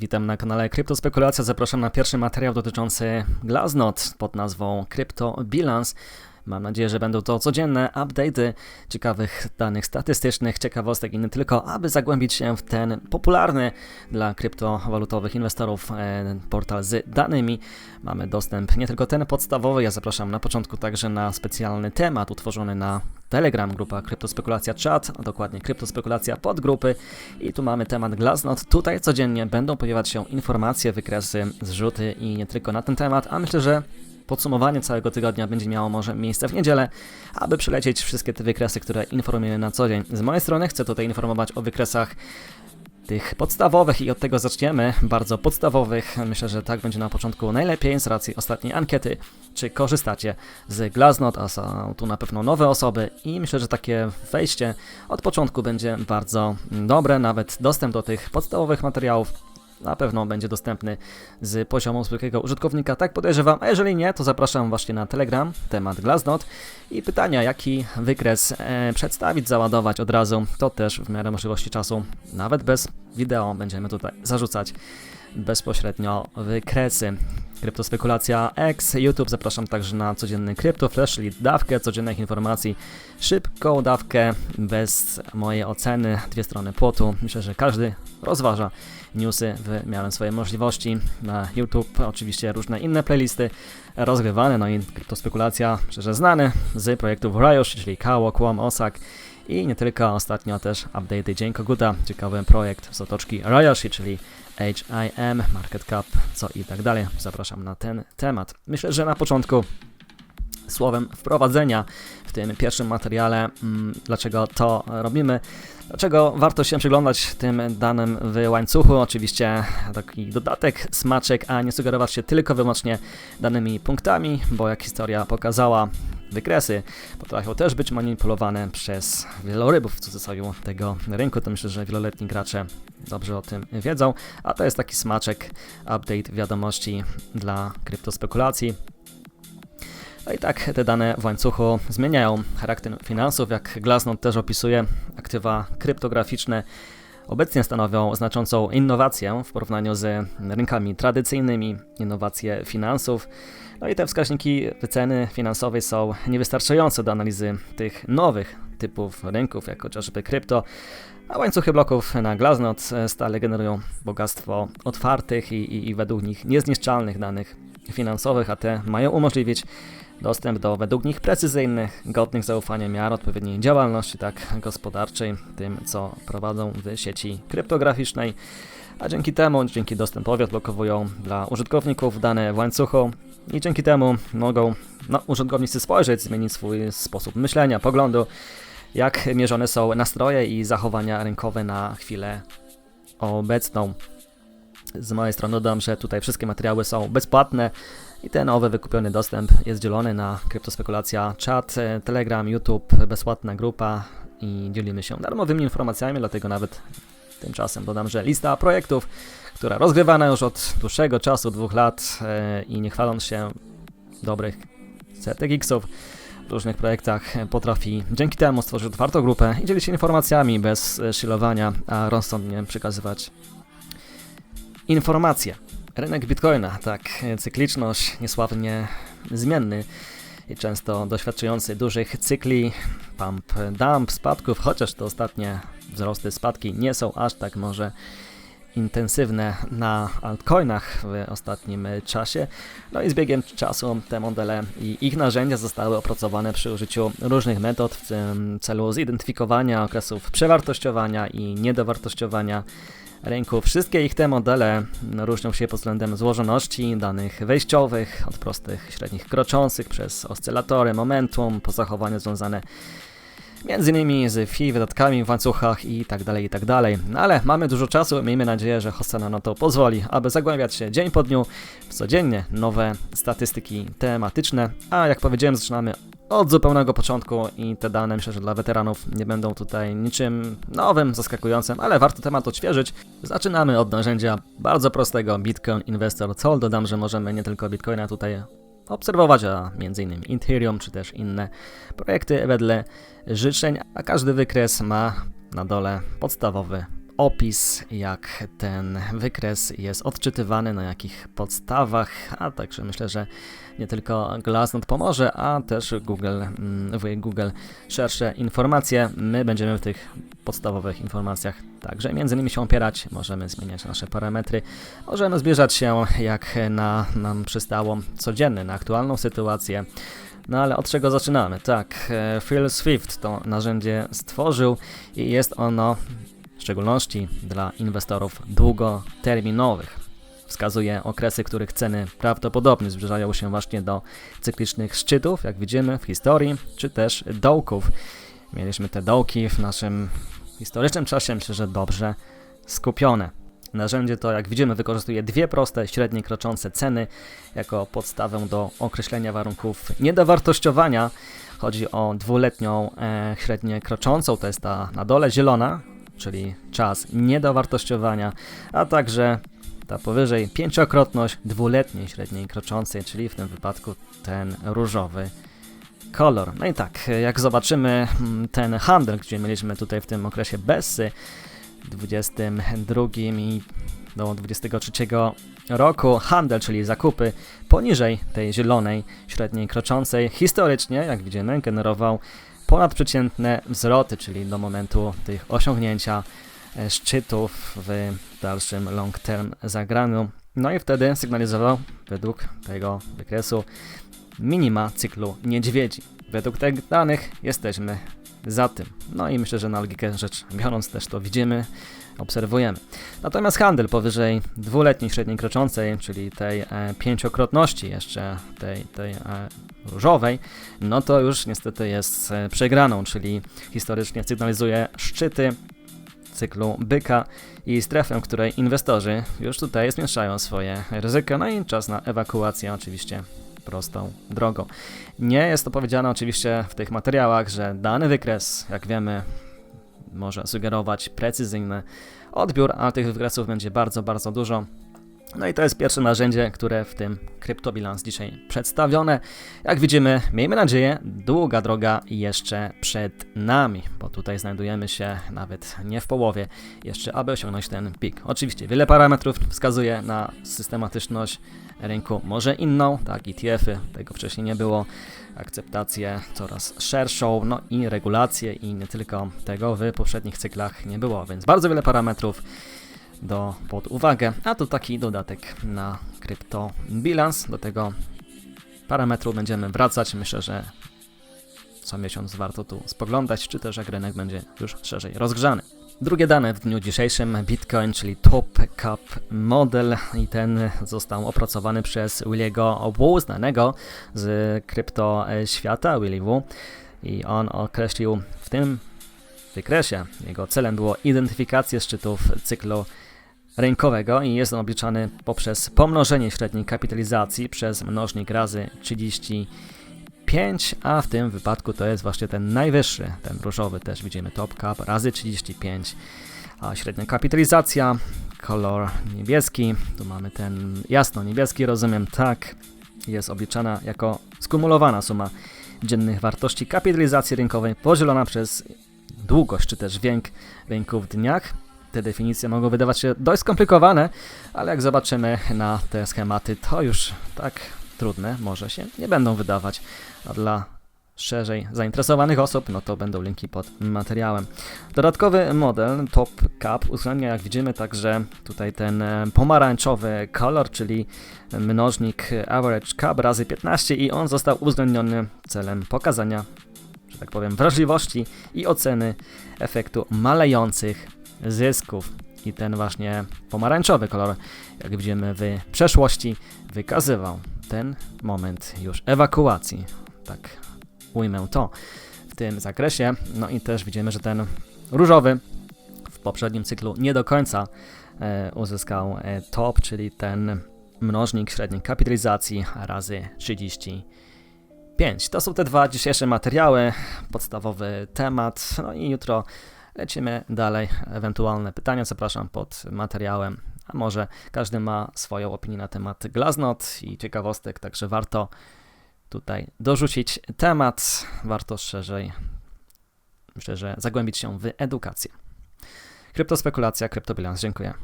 Witam na kanale Kryptospekulacja. Zapraszam na pierwszy materiał dotyczący Glaznot pod nazwą Crypto Bilance. Mam nadzieję, że będą to codzienne update'y ciekawych danych statystycznych, ciekawostek i nie tylko, aby zagłębić się w ten popularny dla kryptowalutowych inwestorów e, portal z danymi. Mamy dostęp nie tylko ten podstawowy, ja zapraszam na początku także na specjalny temat utworzony na Telegram, grupa Kryptospekulacja Chat, a dokładnie Kryptospekulacja podgrupy i tu mamy temat Glaznot. Tutaj codziennie będą pojawiać się informacje, wykresy, zrzuty i nie tylko na ten temat, a myślę, że podsumowanie całego tygodnia będzie miało może miejsce w niedzielę, aby przelecieć wszystkie te wykresy, które informujemy na co dzień. Z mojej strony chcę tutaj informować o wykresach tych podstawowych i od tego zaczniemy, bardzo podstawowych. Myślę, że tak będzie na początku najlepiej z racji ostatniej ankiety, czy korzystacie z Glaznot, a są tu na pewno nowe osoby i myślę, że takie wejście od początku będzie bardzo dobre, nawet dostęp do tych podstawowych materiałów na pewno będzie dostępny z poziomu zwykłego użytkownika, tak podejrzewam, a jeżeli nie, to zapraszam właśnie na Telegram, temat Glaznot i pytania, jaki wykres e, przedstawić, załadować od razu, to też w miarę możliwości czasu, nawet bez wideo, będziemy tutaj zarzucać bezpośrednio wykresy. Kryptospekulacja X, YouTube, zapraszam także na codzienny CryptoFlash, czyli dawkę codziennych informacji, szybką dawkę, bez mojej oceny, dwie strony płotu. Myślę, że każdy rozważa newsy w miarę swojej możliwości. Na YouTube oczywiście różne inne playlisty rozgrywane, no i kryptospekulacja, szczerze znany z projektów Riosh, czyli Kało, Kłom, Osak i nie tylko, ostatnio też update Dzień Koguta, ciekawy projekt z otoczki Ryoshi, czyli HIM, Market Cap, co i tak dalej. Zapraszam na ten temat. Myślę, że na początku słowem wprowadzenia w tym pierwszym materiale, mm, dlaczego to robimy. Dlaczego warto się przyglądać tym danym w łańcuchu? Oczywiście taki dodatek, smaczek, a nie sugerować się tylko wyłącznie danymi punktami, bo jak historia pokazała, wykresy potrafią też być manipulowane przez wielorybów w cudzysłowie tego rynku, to myślę, że wieloletni gracze dobrze o tym wiedzą, a to jest taki smaczek, update wiadomości dla kryptospekulacji. No i tak te dane w łańcuchu zmieniają charakter finansów, jak Glassnode też opisuje, aktywa kryptograficzne obecnie stanowią znaczącą innowację w porównaniu z rynkami tradycyjnymi, innowacje finansów. No i te wskaźniki wyceny finansowej są niewystarczające do analizy tych nowych typów rynków, jak chociażby krypto, a łańcuchy bloków na Glassnode stale generują bogactwo otwartych i, i, i według nich niezniszczalnych danych finansowych, a te mają umożliwić dostęp do według nich precyzyjnych, godnych zaufania miar odpowiedniej działalności tak gospodarczej, tym co prowadzą w sieci kryptograficznej, a dzięki temu, dzięki dostępowi odblokowują dla użytkowników dane w łańcuchu i dzięki temu mogą no, użytkownicy spojrzeć, zmienić swój sposób myślenia, poglądu, jak mierzone są nastroje i zachowania rynkowe na chwilę obecną. Z mojej strony dodam, że tutaj wszystkie materiały są bezpłatne, i ten nowy wykupiony dostęp jest dzielony na kryptospekulacja, czat, e, Telegram, YouTube, bezpłatna grupa i dzielimy się darmowymi informacjami, dlatego nawet tymczasem dodam, że lista projektów, która rozgrywana już od dłuższego czasu, dwóch lat e, i nie chwaląc się dobrych setek X-ów w różnych projektach potrafi dzięki temu stworzyć otwartą grupę i dzielić się informacjami bez szylowania, a rozsądnie przekazywać informacje. Rynek bitcoina, tak, cykliczność niesławnie zmienny i często doświadczający dużych cykli, pump, dump, spadków, chociaż te ostatnie wzrosty, spadki nie są aż tak może intensywne na altcoinach w ostatnim czasie. No i z biegiem czasu te modele i ich narzędzia zostały opracowane przy użyciu różnych metod w celu zidentyfikowania okresów przewartościowania i niedowartościowania rynku. Wszystkie ich te modele różnią się pod względem złożoności danych wejściowych, od prostych, średnich kroczących przez oscylatory, momentum, po zachowanie związane między innymi z fee, wydatkami w łańcuchach i tak dalej, i tak dalej. No ale mamy dużo czasu, miejmy nadzieję, że Hossana na to pozwoli, aby zagłębiać się dzień po dniu w codziennie nowe statystyki tematyczne, a jak powiedziałem zaczynamy od zupełnego początku i te dane myślę, że dla weteranów nie będą tutaj niczym nowym, zaskakującym, ale warto temat odświeżyć. Zaczynamy od narzędzia bardzo prostego Bitcoin Investor Tool. Dodam, że możemy nie tylko Bitcoina tutaj obserwować, a m.in. Ethereum czy też inne projekty wedle życzeń, a każdy wykres ma na dole podstawowy opis, jak ten wykres jest odczytywany, na jakich podstawach, a także myślę, że nie tylko Glassnode pomoże, a też Google, mm, Google szersze informacje. My będziemy w tych podstawowych informacjach także między innymi się opierać, możemy zmieniać nasze parametry, możemy zbliżać się jak na, nam przystało codziennie, na aktualną sytuację. No ale od czego zaczynamy? Tak, e, Phil Swift to narzędzie stworzył i jest ono w szczególności dla inwestorów długoterminowych. Wskazuje okresy, których ceny prawdopodobnie zbliżają się właśnie do cyklicznych szczytów, jak widzimy w historii, czy też dołków. Mieliśmy te dołki w naszym historycznym czasie, myślę, że dobrze skupione. Narzędzie to, jak widzimy, wykorzystuje dwie proste, średnie kroczące ceny jako podstawę do określenia warunków niedowartościowania. Chodzi o dwuletnią e, kroczącą, to jest ta na dole zielona, czyli czas niedowartościowania, a także ta powyżej pięciokrotność dwuletniej średniej kroczącej, czyli w tym wypadku ten różowy kolor. No i tak, jak zobaczymy mm, ten handel, gdzie mieliśmy tutaj w tym okresie Bessy, 22 i do 23 roku handel, czyli zakupy poniżej tej zielonej średniej kroczącej historycznie, jak widzimy, generował ponadprzeciętne wzroty, czyli do momentu tych osiągnięcia e, szczytów w dalszym long term zagraniu. No i wtedy sygnalizował według tego wykresu minima cyklu niedźwiedzi. Według tych danych jesteśmy za tym. No i myślę, że na logikę rzecz biorąc też to widzimy, obserwujemy. Natomiast handel powyżej dwuletniej średniej kroczącej, czyli tej e, pięciokrotności jeszcze tej, tej e, różowej, no to już niestety jest e, przegraną, czyli historycznie sygnalizuje szczyty cyklu byka i strefę, w której inwestorzy już tutaj zmniejszają swoje ryzyko, no i czas na ewakuację oczywiście prostą drogą. Nie jest to powiedziane oczywiście w tych materiałach, że dany wykres, jak wiemy, może sugerować precyzyjny odbiór, a tych wykresów będzie bardzo, bardzo dużo. No i to jest pierwsze narzędzie, które w tym kryptobilans dzisiaj przedstawione. Jak widzimy, miejmy nadzieję, długa droga jeszcze przed nami, bo tutaj znajdujemy się nawet nie w połowie jeszcze, aby osiągnąć ten pik. Oczywiście wiele parametrów wskazuje na systematyczność rynku, może inną, tak, ETF-y, tego wcześniej nie było, akceptację coraz szerszą, no i regulacje i nie tylko tego w poprzednich cyklach nie było, więc bardzo wiele parametrów do pod uwagę, a tu taki dodatek na kryptobilans. Do tego parametru będziemy wracać. Myślę, że co miesiąc warto tu spoglądać, czy też jak rynek będzie już szerzej rozgrzany. Drugie dane w dniu dzisiejszym Bitcoin, czyli Top Cap Model i ten został opracowany przez Williego Wu, znanego z krypto świata, Willy Wu i on określił w tym wykresie, jego celem było identyfikacja szczytów cyklu rynkowego i jest on obliczany poprzez pomnożenie średniej kapitalizacji przez mnożnik razy 35, a w tym wypadku to jest właśnie ten najwyższy, ten różowy też widzimy top cap razy 35, a średnia kapitalizacja, kolor niebieski, tu mamy ten jasno niebieski, rozumiem, tak, jest obliczana jako skumulowana suma dziennych wartości kapitalizacji rynkowej podzielona przez długość czy też wiek rynku w dniach te definicje mogą wydawać się dość skomplikowane, ale jak zobaczymy na te schematy, to już tak trudne może się nie będą wydawać. A dla szerzej zainteresowanych osób, no to będą linki pod materiałem. Dodatkowy model Top Cap uwzględnia, jak widzimy, także tutaj ten e, pomarańczowy kolor, czyli mnożnik Average Cap razy 15 i on został uwzględniony celem pokazania, że tak powiem, wrażliwości i oceny efektu malejących zysków. I ten właśnie pomarańczowy kolor, jak widzimy w przeszłości, wykazywał ten moment już ewakuacji. Tak ujmę to w tym zakresie. No i też widzimy, że ten różowy w poprzednim cyklu nie do końca e, uzyskał e, top, czyli ten mnożnik średniej kapitalizacji razy 35. To są te dwa dzisiejsze materiały, podstawowy temat. No i jutro Lecimy dalej. Ewentualne pytania zapraszam pod materiałem. A może każdy ma swoją opinię na temat Glaznot i ciekawostek, także warto tutaj dorzucić temat. Warto szerzej, myślę, że zagłębić się w edukację. Kryptospekulacja, kryptobilans. Dziękuję.